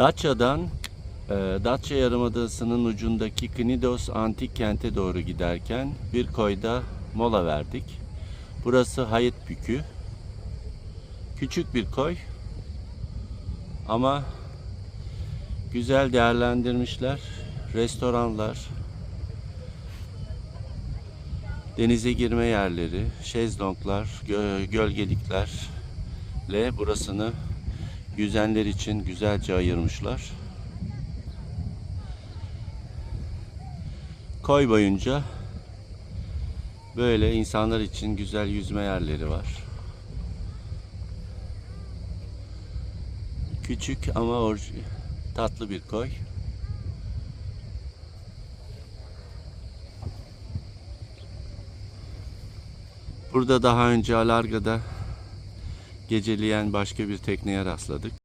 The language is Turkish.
Datça'dan e, Datça Yarımadası'nın ucundaki Knidos antik kente doğru giderken bir koyda mola verdik. Burası Hayıtbükü. Küçük bir koy ama güzel değerlendirmişler. Restoranlar, denize girme yerleri, şezlonglar, gö- gölgeliklerle burasını yüzenler için güzelce ayırmışlar. Koy boyunca böyle insanlar için güzel yüzme yerleri var. Küçük ama tatlı bir koy. Burada daha önce Alarga'da geceleyen başka bir tekneye rastladık.